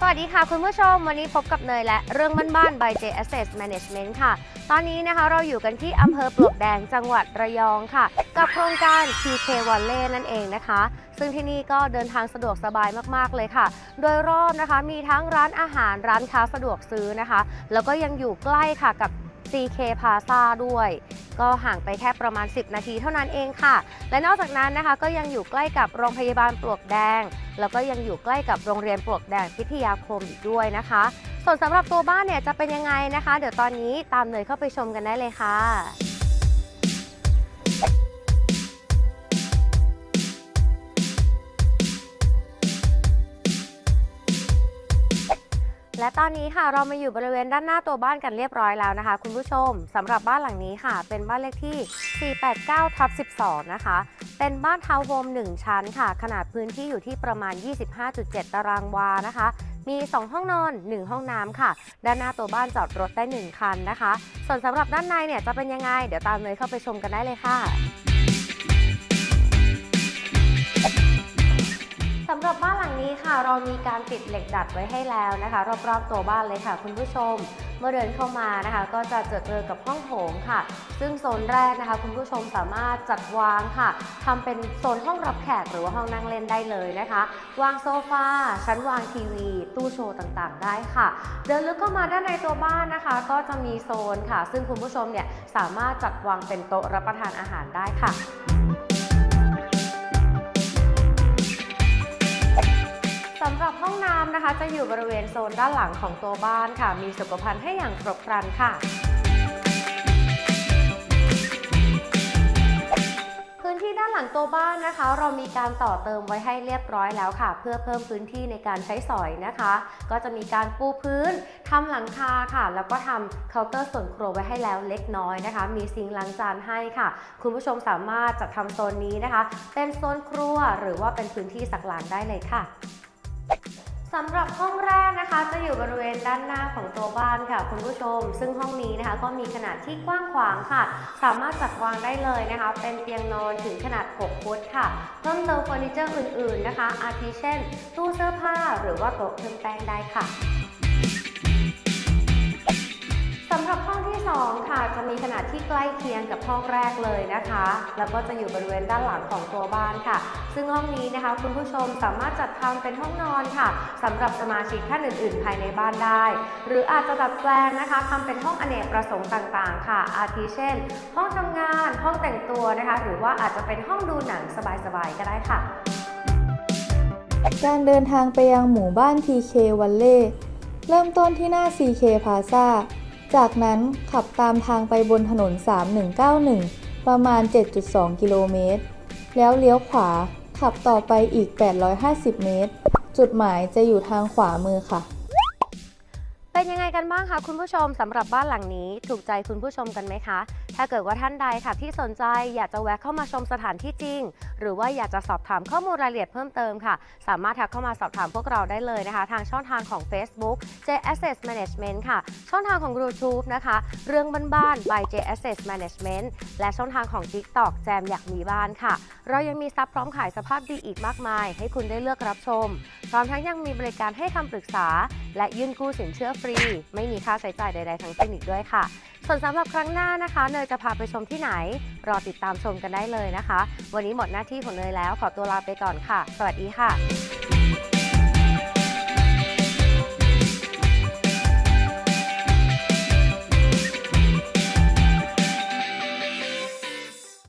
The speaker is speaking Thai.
สวัสดีค่ะคุณผู้ชม วันนี้พบกับเนยและเรื่องบ้านๆ by J Asset Management ค่ะ ตอนนี้นะคะเราอยู่กันที่อำเภอปลวกแดงจังหวัดระยองค่ะ กับโครงการ TK w a l l e นั่นเองนะคะ ซึ่งที่นี่ก็เดินทางสะดวกสบายมากๆเลยค่ะ โดยรอบนะคะมีทั้งร้านอาหารร้านค้าสะดวกซื้อนะคะ แล้วก็ยังอยู่ใกล้ค่ะกับ CK Plaza ด้วย ก็ห่างไปแค่ประมาณ 10 นาทีเท่านั้นเองค่ะ และนอกจากนั้นนะคะก็ยังอยู่ใกล้กับโรงพยาบาลปลวกแดง แล้วก็ยังอยู่ใกล้กับโรงเรียนปลวกแดงพิทยาคมอีกด้วยนะคะ ส่วนสำหรับตัวบ้านเนี่ยจะเป็นยังไงนะคะ เดี๋ยวตอนนี้ตามเนยเข้าไปชมกันได้เลยค่ะ และตอนนี้ค่ะเรามาอยู่บริเวณด้านหน้าตัวบ้านกันเรียบร้อยแล้วนะคะ คุณผู้ชมสำหรับบ้านหลังนี้ค่ะ เป็นบ้านเลขที่ 489ทับ12 นะคะ เป็นบ้านทาวน์โฮม1 ชั้นค่ะ ขนาดพื้นที่อยู่ที่ประมาณ 25.7 ตารางวานะคะ มี 2 ห้องนอน 1 ห้องน้ำค่ะ ด้านหน้าตัวบ้านจอดรถได้ 1 คันนะคะ ส่วนสำหรับด้านในเนี่ยจะเป็นยังไง เดี๋ยวตามเนยเข้าไปชมกันได้เลยค่ะ นี้ค่ะเรามีการติดเหล็กดัดไว้ให้แล้วนะคะ รอบๆตัวบ้านเลยค่ะ คุณผู้ชม เมื่อเดินเข้ามานะคะ ก็จะเจอเจอกับห้องโถงค่ะ ซึ่งโซนแรกนะคะ คุณผู้ชมสามารถจัดวางค่ะทำเป็นโซนห้องรับแขกหรือว่าห้องนั่งเล่นได้เลยนะคะ วางโซฟาชั้นวางทีวี ตู้โชว์ต่างๆ ได้ค่ะ เดินลึกเข้ามาด้านในตัวบ้านนะคะ ก็จะมีโซนค่ะ ซึ่งคุณผู้ชมเนี่ยสามารถจัดวางเป็นโต๊ะรับประทานอาหารได้ค่ะ นะคะ จะอยู่บริเวณโซนด้านหลังของตัวบ้านค่ะ มีสุขภัณฑ์ให้อย่างครบครันค่ะพื้นที่ด้านหลังตัวบ้านนะคะ เรามีการต่อเติมไว้ให้เรียบร้อยแล้วค่ะ เพื่อเพิ่มพื้นที่ในการใช้สอยนะคะ ก็จะมีการปูพื้นทำหลังคาค่ะ แล้วก็ทำเคาน์เตอร์ส่วนครัวไว้ให้แล้วเล็กน้อยนะคะ มีซิงล้างจานให้ค่ะ คุณผู้ชมสามารถจัดทำโซนนี้นะคะ เป็นโซนครัวหรือว่าเป็นพื้นที่สักหลังได้เลยค่ะ สำหรับห้องแรกนะคะ จะอยู่บริเวณด้านหน้าของตัวบ้านค่ะ คุณผู้ชม ซึ่งห้องนี้นะคะ ก็มีขนาดที่กว้างขวางค่ะ สามารถจัดวางได้เลยนะคะ เป็นเตียงนอนถึงขนาด 6 ฟุตค่ะเพิ่มเติมเฟอร์นิเจอร์อื่น ๆนะคะ อาทิเช่น ตู้เสื้อผ้าหรือว่าโต๊ะเครื่องแป้งได้ค่ะำหรับห้องที่ 2 ค่ะ จะมีขนาดที่ใกล้เคียงกับห้องแรกเลยนะคะ แล้วก็จะอยู่บริเวณด้านหลังของตัวบ้านค่ะ ซึ่งห้องนี้นะคะ คุณผู้ชมสามารถจัดทำเป็นห้องนอนค่ะสำหรับสมาชิกท่านอื่น ๆ ภายในบ้านได้ หรืออาจจะดัดแปลงนะคะทำเป็นห้องอเนกประสงค์ต่าง ๆ ค่ะ อาทิเช่น ห้องทำงาน ห้องแต่งตัวนะคะ หรือว่าอาจจะเป็นห้องดูหนังสบาย ๆ ก็ได้ค่ะ การเดินทางไปยังหมู่บ้าน TK วัลเล่เริ่มต้นที่หน้า CK Plaza จากนั้นขับตามทางไปบนถนน 3191 ประมาณ 7.2 กิโลเมตร แล้วเลี้ยวขวาขับต่อไปอีก 850 เมตร จุดหมายจะอยู่ทางขวามือค่ะ เป็นยังไงกันบ้างคะคุณผู้ชมสำหรับบ้านหลังนี้ถูกใจคุณผู้ชมกันไหมคะ ถ้าเกิดว่าท่านใดค่ะที่สนใจอยากจะแวะเข้ามาชมสถานที่จริง หรือว่าอยากจะสอบถามข้อมูลรายละเอียดเพิ่มเติมค่ะ สามารถทักเข้ามาสอบถามพวกเราได้เลยนะคะ ทางช่องทางของ Facebook J Asset Management ค่ะ ช่องทางของ YouTube นะคะ เรื่องบ้านๆ by J Asset Management และช่องทางของ TikTok แจมอยากมีบ้านค่ะ เรายังมีซับพร้อมขายสภาพดีอีกมากมาย ให้คุณได้เลือกรับชม พร้อมทั้งยังมีบริการให้คำปรึกษา และยื่นกู้สินเชื่อฟรี ไม่มีค่าใช้จ่ายใด ๆ ทั้งสิ้นอีกด้วยค่ะ ส่วนสำหรับครั้งหน้านะคะ เนยจะพาไปชมที่ไหน รอติดตามชมกันได้เลยนะคะ วันนี้หมดหน้าที่ของเนยแล้วขอตัวลาไปก่อนค่ะ สวัสดีค่ะ